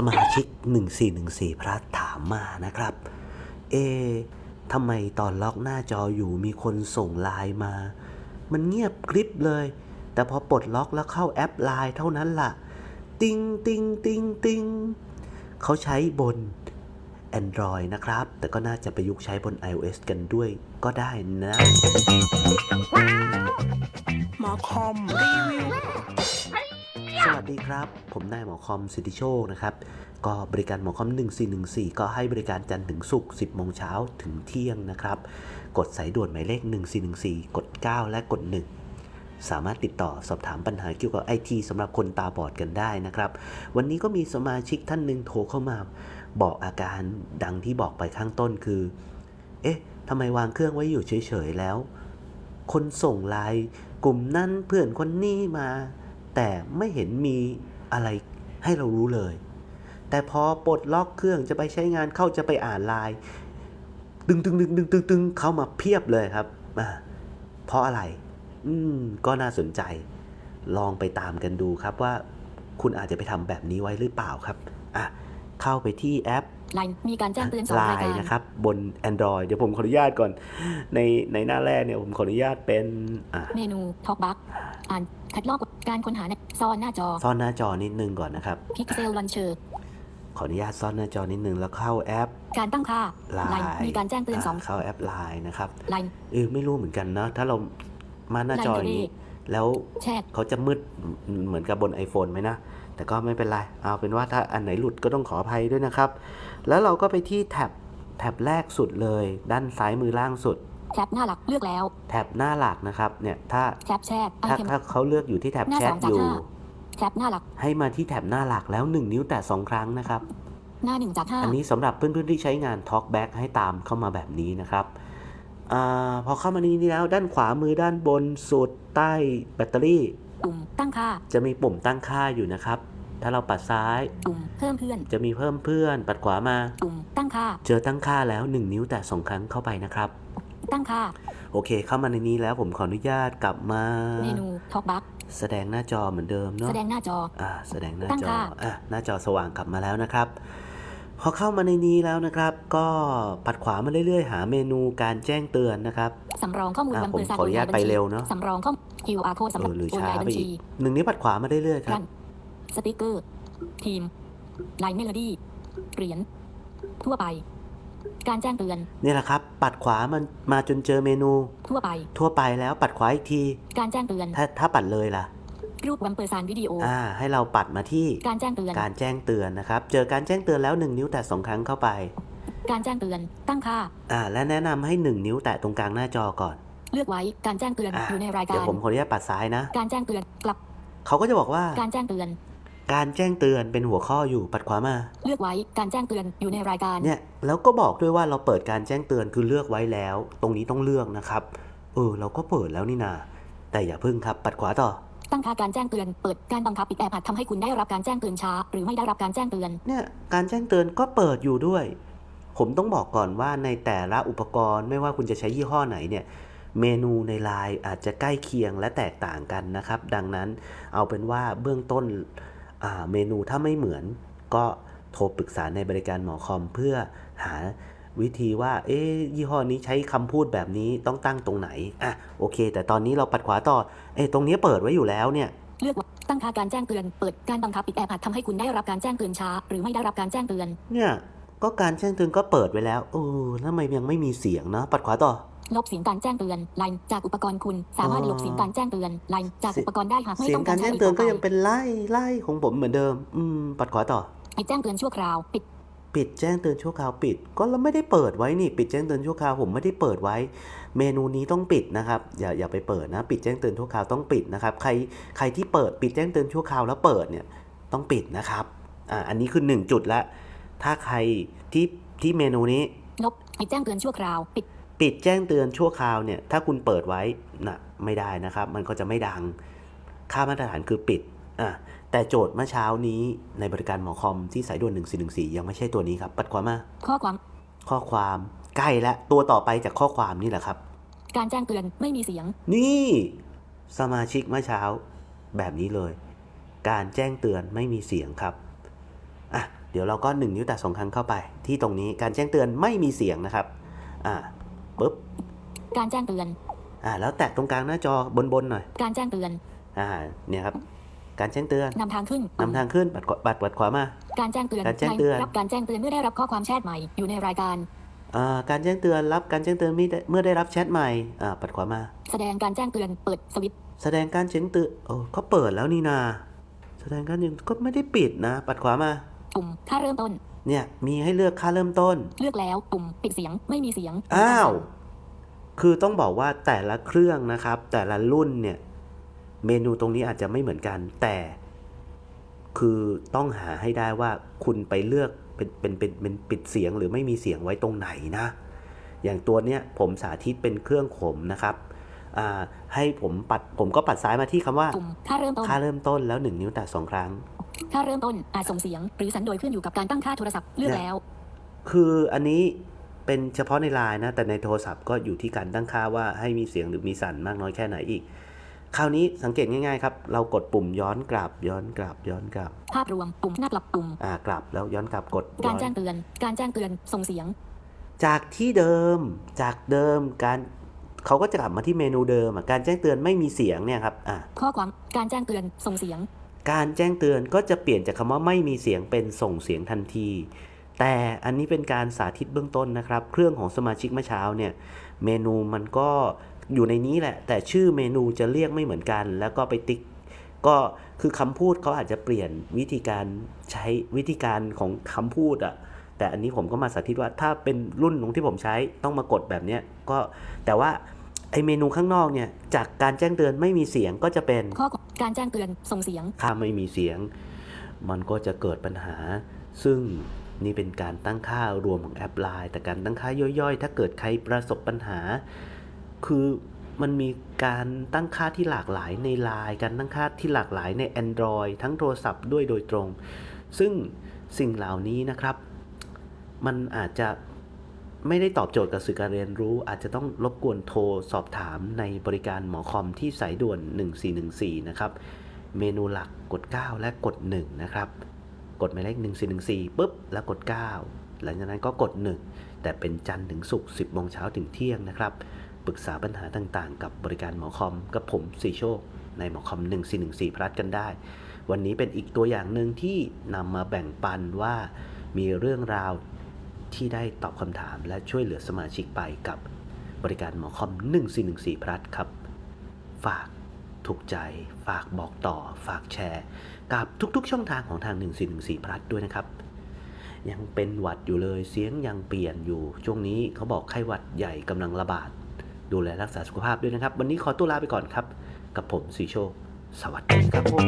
สมาชิก 1414 พระถามมานะครับ เอะทำไมตอนล็อกหน้าจออยู่มีคนส่งไลน์มา มันเงียบกริบเลย แต่พอปลดล็อกแล้วเข้าแอปไลน์เท่านั้นล่ะ ติงติงติงติงเขาใช้บน Android นะครับ แต่ก็น่าจะประยุกต์ใช้บน iOS กันด้วยก็ได้นะ หมอคอมรีวิว สวัสดีครับ ผมนายหมอคอมสิทธิโชคนะครับ ก็บริการหมอคอม 1414 ก็ให้บริการจันทร์ถึงศุกร์10 โมงเช้าถึงเที่ยงนะครับ กดสายด่วนหมายเลข 1414 กด 9 และกด 1 สามารถติดต่อสอบถามปัญหาเกี่ยวกับไอทีสำหรับคนตาบอดกันได้นะครับ วันนี้ก็มีสมาชิกท่านหนึ่งโทรเข้ามาบอกอาการดังที่บอกไปข้างต้นคือ เอ๊ะทำไมวางเครื่องไว้อยู่เฉยๆแล้ว คนส่งไลน์กลุ่มนั้นเพื่อนคนนี้มา แต่ไม่เห็นมีอะไรให้เรารู้เลย แต่พอปลดล็อกเครื่องจะไปใช้งานเข้าจะไปอ่านไลน์ตึงตึงตึงตึงตึงตึงเข้ามาเพียบเลยครับอ่าเพราะอะไร อืม ก็น่าสนใจ ลองไปตามกันดูครับว่าคุณอาจจะไปทำแบบนี้ไว้หรือเปล่าครับ อะ เข้าไปที่แอปไลน์มีการแจ้งเตือนสองไลรายการน์นะครับ บน Android เดี๋ยวผมขออนุญาตก่อน ในในหน้าแรกเนี่ยผมขออนุญาตเป็นอะเมนูท็อกบัคอ่าน คัดลอกการค้นหาในซ่อนหน้าจอ ซ่อนหน้าจอนิดนึงก่อนนะครับพิกเซลลันเชอร์ขออนุญาตซ่อนหน้าจอนิดนึงแล้วเข้าแอป การตั้งค่าไลไลน์น์มีการแจ้งเตือนสองเข้าแอปไลน์นะครับไลน์เออไม่รู้เหมือนกันเนาะถ้าเรามาหน้าจออย่างนี้ไลน์แล้วแชทเขาจะมืดเหมือนกับบน iPhone ไหมนะ แต่ก็ไม่เป็นไร เอาเป็นว่าถ้าอันไหนหลุดก็ต้องขออภัยด้วยนะครับ แล้วเราก็ไปที่แท็บแท็บแรกสุดเลย ด้านซ้ายมือล่างสุด แท็บหน้าหลักเลือกแล้ว แท็บหน้าหลักนะครับ เนี่ยถ้าแท็บแชทไอถ้าเทมถ้าเขาเลือกอยู่ที่แท็บหน้าแชสทองจากอยู่ห้าแท็บหน้าหลัก ให้มาที่แท็บหน้าหลักแล้ว 1 นิ้วแต่ 2 ครั้งนะครับ หน้าหนึ่งจากห้าอันนี้สำหรับเพื่อนๆที่ใช้งาน Talkback ให้ตามเข้ามาแบบนี้นะครับอาพอเข้ามานี้นี่แล้วด้านขวามือด้านบนสุดใต้แบตเตอรี่ ปุ่มตั้งค่า จะมีปุ่มตั้งค่าอยู่นะครับ ถ้าเราปัดซ้ายปุ่มเพิ่มเพื่อน จะมีเพิ่มเพื่อน ปัดขวามาปุ่มตั้งค่า เจอตั้งค่าแล้ว 1 นิ้วแต่ 2 ครั้งเข้าไปนะครับ ตั้งค่า โอเค เข้ามาในนี้แล้วผมขออนุญาตกลับมาเมนูท็อกบัคแสดงหน้าจอเหมือนเดิมเนาะแสดงหน้าจออ่าแสดงหน้าตั้งจอค่าอะหน้าจอสว่างกลับมาแล้วนะครับพอเข้ามาในนี้แล้วนะครับ ก็ปัดขวามาเรื่อยๆ หาเมนูการแจ้งเตือนนะครับสำรองข้อมูลอะวันเปิดผมขออนุญาตไปเร็วเนอะสำรองข้อมูล QR code สำหเอรับอหรือโอนช้าย้ายบัไปญอีชีกหนึ่งนิ้วปัดขวามาเรื่อยๆครักับนสติกเกอร์ทีมไลน์เมโลดี้เหรียญทั่วไป การแจ้งเตือน นี่แหละครับ ปัดขวามันมาจนเจอเมนู ทั่วไป ทั่วไปแล้วปัดขวาอีกที การแจ้งเตือน ถ้าถ้าปัดเลยล่ะ รูปวันเปิดสารวิดีโอ อ่า ให้เราปัดมาที่ การแจ้งเตือน การแจ้งเตือนนะครับ เจอการแจ้งเตือนแล้ว 1 นิ้วแตะสองครั้งเข้าไป การแจ้งเตือน ตั้งค่า อ่า และแนะนำให้ 1 นิ้วแตะตรงกลางหน้าจอก่อน เลือกไว้ การแจ้งเตือนอะอยู่ในรายเดี๋ยกาวรผมขออนุญาตปัดซ้ายนะ การแจ้งเตือน กลับ เขาก็จะบอกว่า การแจ้งเตือน การแจ้งเตือนเป็นหัวข้ออยู่ปัดขวามาเลือกไว้การแจ้งเตือนอยู่ในรายการเนี่ยแล้วก็บอกด้วยว่าเราเปิดการแจ้งเตือนคือเลือกไว้แล้ว ตรงนี้ต้องเลือกนะครับ เออ เราก็เปิดแล้วนี่นา แต่อย่าพึ่งครับ ปัดขวาต่อ ตั้งค่าการแจ้งเตือนเปิดการบังคับปิดแอปอาจทำให้คุณได้รับการแจ้งเตือนช้า หรือไม่ได้รับการแจ้งเตือนเนี่ยการแจ้งเตือนก็เปิดอยู่ด้วย ผมต้องบอกก่อนว่าในแต่ละอุปกรณ์ไม่ว่าคุณจะใช้ยี่ห้อไหนเนี่ยเมนูในไลน์อาจจะใกล้เคียงและแตกต่างกันนะครับ ดังนั้นเอาเป็นว่าเบื้องต้นอ่า เมนูถ้าไม่เหมือนก็โทรปรึกษาในบริการหมอคอมเพื่อหาวิธีว่า เอ๊ะยี่ห้อนี้ใช้คำพูดแบบนี้ต้องตั้งตรงไหน อะ โอเค แต่ตอนนี้เราปัดขวาต่อ เอ๊ะตรงนี้เปิดไว้อยู่แล้วเนี่ย เลือกไว้ตั้งค่าการแจ้งเตือน เปิด การบังคับปิดแอปอาจทำให้คุณได้รับการแจ้งเตือนช้า หรือไม่ได้รับการแจ้งเตือน เนี่ย ก็การแจ้งเตือนก็เปิดไว้แล้ว เออแล้วทำไมยังไม่มีเสียงนะปัดขวาต่อ ลบเสียงการแจ้งเตือนไลน์จากอุปกรณ์คุณ สามารถอ๋อลบเสียงการแจ้งเตือนไลน์จากเสียอุปกรณ์ได้หากไม่เสียต้งองกาการรแจ้ใช้งอีกเตือนต่อก็ไปยังเป็นไล่ไล่ของผมเหมือนเดิม อืม ปัดขวาต่อ ปิดแจ้งเตือนชั่วคราว ปิด ปิดแจ้งเตือนชั่วคราวปิด ก็เราไม่ได้เปิดไว้นี่ ปิดแจ้งเตือนชั่วคราวผมไม่ได้เปิดไว้ เมนูนี้ต้องปิดนะครับ อย่าอย่าไปเปิดนะ ปิดแจ้งเตือนชั่วคราวต้องปิดนะครับ ใครใครที่เปิดปิดแจ้งเตือนชั่วคราวแล้วเปิดเนี่ยต้องปิดนะครับอ่าอันนี้คือหนึ่งจุดละถ้าใครที่ที่เมนูนี้ลบปิดแจ้งเตือนชั่วคราว ปิด ปิดแจ้งเตือนชั่วคราวเนี่ยถ้าคุณเปิดไว้น่ะไม่ได้นะครับ มันก็จะไม่ดัง ค่ามาตรฐานคือปิดอะแต่โจทย์เมื่อเช้านี้ในบริการหมอคอมที่สายด่วน 1414 ยังไม่ใช่ตัวนี้ครับ ปัดขวามาข้อความข้อความใกล้และตัวต่อไปจากข้อความนี่แหละครับ การแจ้งเตือนไม่มีเสียง นี่สมาชิกเมื่อเช้าแบบนี้เลย การแจ้งเตือนไม่มีเสียงครับอะเดี๋ยวเราก็1นิ้วแตะสองครั้งเข้าไป ที่ตรงนี้การแจ้งเตือนไม่มีเสียงนะครับอ่าปุ๊บ การแจ้งเตือน อ่า แล้วแตะตรงกลางหน้าจอบนๆหน่อย การแจ้งเตือน อ่า เนี่ยครับ การแจ้งเตือนนำทางขึ้นนำทางขึ้นปัดขวาปัดปัดขวามา การแจ้งเตือนการแจ้งเตือนรับการแจ้งเตือนเมื่อได้รับข้อความแชทใหม่ อยู่ในรายการอ่าการแจ้งเตือนรับการแจ้งเตือนเมื่อได้เมื่อได้รับแชทใหม่ อ่า ปัดขวามา แสดงการแจ้งเตือน เปิดสวิตช์แสดงการแจ้งเตือนโอ้เขาเปิดแล้วนี่นา แสดงการยังก็ไม่ได้ปิดนะ ปัดขวามาปุ่มค่าเริ่มต้น เนี่ย มีให้เลือกค่าเริ่มต้น เลือกแล้วปุ่มปิดเสียง ไม่มีเสียง อ้าว คือต้องบอกว่าแต่ละเครื่องนะครับ แต่ละรุ่นเนี่ย เมนูตรงนี้อาจจะไม่เหมือนกัน แต่คือต้องหาให้ได้ว่าคุณไปเลือกเป็นเป็นเป็นเป็นปิดเสียงหรือไม่มีเสียงไว้ตรงไหนนะ อย่างตัวเนี้ยผมสาธิตเป็นเครื่องขมนะครับอ่าให้ผมปัดผมก็ปัดซ้ายมาที่คำว่าปุ่มค่าเริ่มต้นค่าเริ่มต้นแล้วหนึ่งนิ้วแตะสองครั้งค่าเริ่มต้นอาจส่งเสียงหรือสัญโดยขึ้นอยู่กับการตั้งค่าโทรศัพท์เลือกแล้ว คืออันนี้ เป็นเฉพาะในไลน์นะ แต่ในโทรศัพท์ก็อยู่ที่การตั้งค่าว่าให้มีเสียงหรือมีสั่นมากน้อยแค่ไหนอีก คราวนี้สังเกตง่ายๆครับ เรากดปุ่มย้อนกลับย้อนกลับย้อนกลับ ภาพรวมปุ่มหน้ากลับปุ่มอ่ากลับแล้วย้อนกลับกดการย้อนแจ้งเตือน การแจ้งเตือนส่งเสียง จากที่เดิมจากเดิมการเขาก็จะกลับมาที่เมนูเดิมอะการแจ้งเตือนไม่มีเสียงเนี่ยครับอ่าข้อความการแจ้งเตือนส่งเสียง การแจ้งเตือนก็จะเปลี่ยนจากคำว่าไม่มีเสียงเป็นส่งเสียงทันที แต่อันนี้เป็นการสาธิตเบื้องต้นนะครับ เครื่องของสมาชิกเมื่อเช้าเนี่ย เมนูมันก็อยู่ในนี้แหละ แต่ชื่อเมนูจะเรียกไม่เหมือนกัน แล้วก็ไปติ๊ก ก็คือคำพูดเขาอาจจะเปลี่ยนวิธีการใช้วิธีการของคำพูดอะแต่อันนี้ผมก็มาสาธิตว่าถ้าเป็นรุ่นของที่ผมใช้ต้องมากดแบบเนี้ยก็แต่ว่าไอเมนูข้างนอกเนี่ยจากการแจ้งเตือนไม่มีเสียงก็จะเป็นข้อความการแจ้งเตือนส่งเสียงถ้าไม่มีเสียง มันก็จะเกิดปัญหา ซึ่ง นี่เป็นการตั้งค่ารวมของแอปไลน์แต่การตั้งค่าย่อยๆ ถ้าเกิดใครประสบปัญหา คือมันมีการตั้งค่าที่หลากหลายในไลน์การตั้งค่าที่หลากหลายใน Android ทั้งโทรศัพท์ด้วยโดยตรง ซึ่งสิ่งเหล่านี้นะครับ มันอาจจะไม่ได้ตอบโจทย์กับสื่อการเรียนรู้ อาจจะต้องรบกวนโทรสอบถามในบริการหมอคอมที่สายด่วน 1414 นะครับ เมนูหลักกด 9 และกด 1 นะครับ กดหมายเลข1414ปุ๊บแล้วกด 9 หลังจากนั้นก็กด 1 แต่เป็นจันทร์ถึงศุกร์10โมงเช้าถึงเที่ยงนะครับ ปรึกษาปัญหาต่างๆ กับบริการหมอคอมกับผมสีโชค ในหมอคอม 1414พลัดกันได้ วันนี้เป็นอีกตัวอย่างหนึ่งที่นำมาแบ่งปันว่ามีเรื่องราวที่ได้ตอบคำถามและช่วยเหลือสมาชิกไปกับบริการหมอคอม 1414พลัดครับ ฝาก ถูกใจ ฝากบอกต่อ ฝากแชร์ กับทุกๆช่องทางของทาง 1414พลัดด้วยนะครับ ยังเป็นหวัดอยู่เลย เสียงยังเปลี่ยนอยู่ ช่วงนี้เขาบอกไข้หวัดใหญ่กำลังระบาด ดูแลรักษาสุขภาพด้วยนะครับ วันนี้ขอตัวลาไปก่อนครับ กับผมสีโชค สวัสดีครับผม